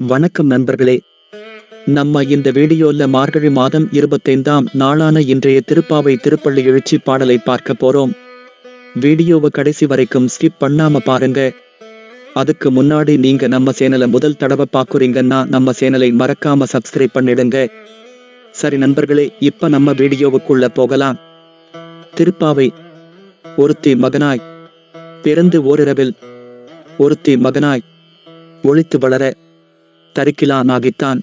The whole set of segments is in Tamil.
வணக்கம் நண்பர்களே. நம்ம இந்த வீடியோல மார்கழி மாதம் இருபத்தைந்தாம் நாளான இன்றைய திருப்பாவை திருப்பள்ளி எழுச்சி பாடலை பார்க்க போறோம். வீடியோவை கடைசி வரைக்கும் ஸ்கிப் பண்ணாம பாருங்க. அதுக்கு முன்னாடி நீங்க நம்ம சேனலை முதல் தடவை பாக்குறீங்கன்னா நம்ம சேனலை மறக்காம சப்ஸ்கிரைப் பண்ணிடுங்க. சரி நண்பர்களே இப்ப நம்ம வீடியோவுக்குள்ள போகலாம். திருப்பாவை ஒருத்தி மகனாய் பிறந்து ஓரிரவில் ஒருத்தி மகனாய் ஒழித்து வளர தரிக்கிலானாகித்தான்.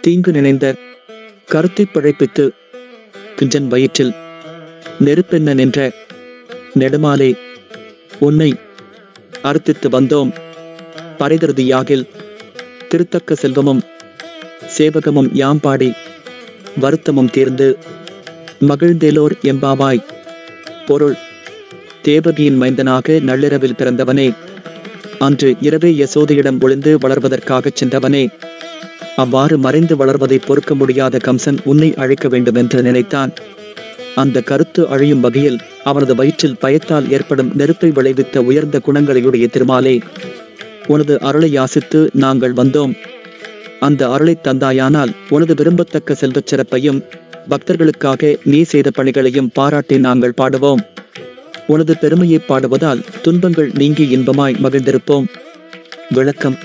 தீங்கு நினைந்த கருத்தை பிழைப்பித்து கிஞ்சன் வயிற்றில் நெருப்பெண்ண நின்ற நெடுமாலே உன்னை அர்த்தித்து வந்தோம். பரிதருதியாகில் திருத்தக்க செல்வமும் சேவகமும் யாம்பாடி வருத்தமும் தீர்ந்து மகிழ்ந்தேலோர் எம்பாவாய். பொருள் தேவகியின் மைந்தனாக நள்ளிரவில் பிறந்தவனே. அன்று இரவே யசோதையிடம் ஒளிந்து வளர்வதற்காகச் சென்றவனே. அவ்வாறு மறைந்து வளர்வதை பொறுக்க முடியாத கம்சன் உன்னை அழைக்க வேண்டும் என்று நினைத்தான். அந்த கருத்து அழியும் வகையில் அவனது வயிற்றில் பயத்தால் ஏற்படும் நெருப்பை விளைவித்த உயர்ந்த குணங்களையுடைய திருமாலே உனது அருளை யாசித்து நாங்கள் வந்தோம். அந்த அருளைத் தந்தாயானால் உனது விரும்பத்தக்க செல்வச் சிறப்பையும் பக்தர்களுக்காக நீ செய்த பணிகளையும் பாராட்டி நாங்கள் பாடுவோம். உனது பெருமையை பாடுவதால் துன்பங்கள் நீங்கி இன்பமாய் மகிழ்ந்திருப்போம். விளக்கம்.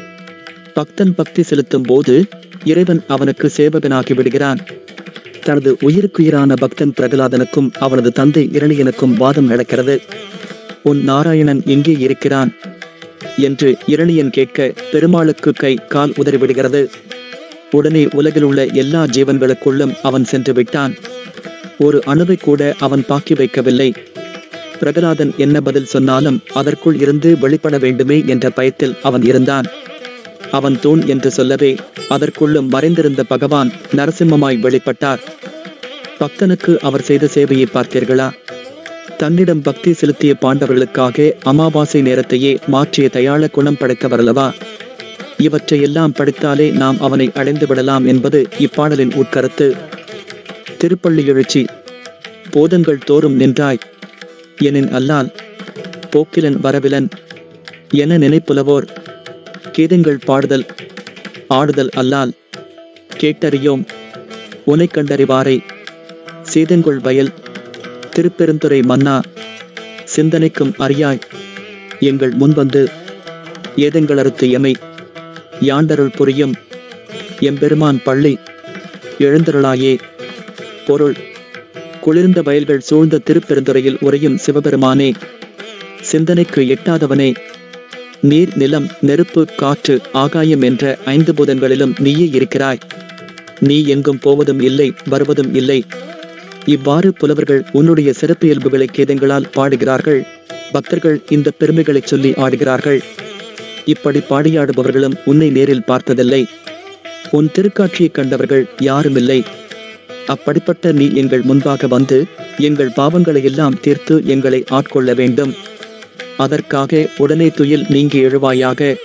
பக்தன் பக்தி செலுத்தும் போது இறைவன் அவனுக்கு சேவகனாகி விடுகிறான். தனது உயிருக்குயிரான பக்தன் பிரகலாதனுக்கும் அவனது தந்தை இரணியனுக்கும் வாதம் நடக்கிறது. உன் நாராயணன் எங்கே இருக்கிறான் என்று இரணியன் கேட்க பெருமாளுக்கு கை கால் உதறிவிடுகிறது. உடனே உலகில் உள்ள எல்லா ஜீவன்களுக்குள்ளும் அவன் சென்று விட்டான். ஒரு அணுவை கூட அவன் பாக்கி வைக்கவில்லை. பிரகலாதன் என்ன பதில் சொன்னாலும் அதற்குள் இருந்து வெளிப்பட வேண்டுமே என்ற பயத்தில் அவன் இருந்தான். அவன் தூண் என்று சொல்லவே அதற்குள்ளும் மறைந்திருந்த பகவான் நரசிம்மமாய் வெளிப்பட்டார். பக்தனுக்கு அவர் செய்த சேவையை பார்த்தீர்களா? தன்னிடம் பக்தி செலுத்திய பாண்டவர்களுக்காக அமாவாசை நேரத்தையே மாற்றிய தயாள குணம் படைத்தவரல்லவா இவற்றையெல்லாம் படித்தாலே நாம் அவனை அடைந்து விடலாம் என்பது இப்பாடலின் உட்கருத்து. திருப்பள்ளி எழுச்சி போதங்கள் தோறும் நின்றாய். எனின் அல்லால் போக்கிலன் வரவிலன் என நினைப்புலவோர் கீதங்கள் பாடுதல் ஆடுதல் அல்லால் கேட்டறியோம். உனை கண்டறிவாரை சீதங்கொள் வயல் திருப்பெருந்துறை மன்னா சிந்தனைக்கும் அறியாய் எங்கள் முன்வந்து ஏதங்களறுத்து எமை யாண்டருள் புரியும். எம்பெருமான் பள்ளி எழுந்தருளாயே பொருள் குளிர்ந்த வயல்கள் சூழ்ந்த திருப்பெருந்துறையில் உறையும் சிவபெருமானே சிந்தனைக்கு எட்டாதவனே நீர் நிலம் நெருப்பு காற்று ஆகாயம் என்ற ஐந்து பூதங்களிலும் நீயே இருக்கிறாய். நீ எங்கும் போவதும் இல்லை வருவதும் இல்லை. இவ்வாறு புலவர்கள் உன்னுடைய சிறப்பியல்புகளை கேதங்களால் பாடுகிறார்கள். பக்தர்கள் இந்த பெருமைகளைச் சொல்லி ஆடுகிறார்கள். இப்படி பாடியாடுபவர்களும் உன்னை நேரில் பார்த்ததில்லை. உன் திருக்காட்சியை கண்டவர்கள் யாருமில்லை. அப்படிப்பட்ட நீ எங்கள் முன்பாக வந்து எங்கள் பாவங்களை எல்லாம் தீர்த்து எங்களை ஆட்கொள்ள வேண்டும். அதற்காக உடனே துயில் நீங்கி எழுவாயாக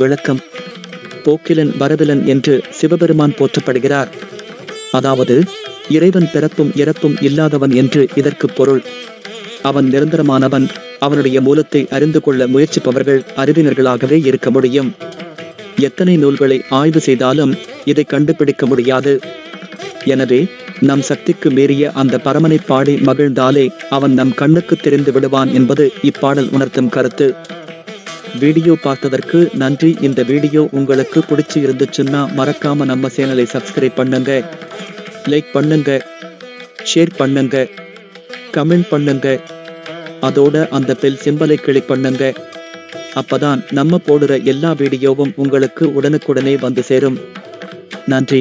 விளக்கம் போக்கிலன் வரவிலன் என்று சிவபெருமான் போற்றப்படுகிறார். அதாவது இறைவன் பிறப்பும் இறப்பும் இல்லாதவன் என்று இதற்கு பொருள். அவன் நிரந்தரமானவன் அவனுடைய மூலத்தை அறிந்து கொள்ள முயற்சிப்பவர்கள் அறிவினர்களாகவே இருக்க முடியும். எத்தனை நூல்களை ஆய்வு செய்தாலும் இதை கண்டுபிடிக்க முடியாது. எனவே நம் சக்திக்கு மீறிய அந்த பரமனை பாடி மகிழ்ந்தாலே அவன் நம் கண்ணுக்கு தெரிந்து விடுவான் என்பது இப்பாடல் உணர்த்தும் கருத்து. வீடியோ பார்த்ததற்கு நன்றி. இந்த வீடியோ உங்களுக்கு பிடிச்சி இருந்துச்சுன்னா மறக்காம நம்ம சேனலை சப்ஸ்கிரைப் பண்ணுங்க. லைக் பண்ணுங்க. ஷேர் பண்ணுங்க. கமெண்ட் பண்ணுங்க. அதோட அந்த பெல் சிம்பலை கிளிக் பண்ணுங்க. அப்பதான் நம்ம போடுற எல்லா வீடியோவும் உங்களுக்கு உடனுக்குடனே வந்து சேரும். நன்றி.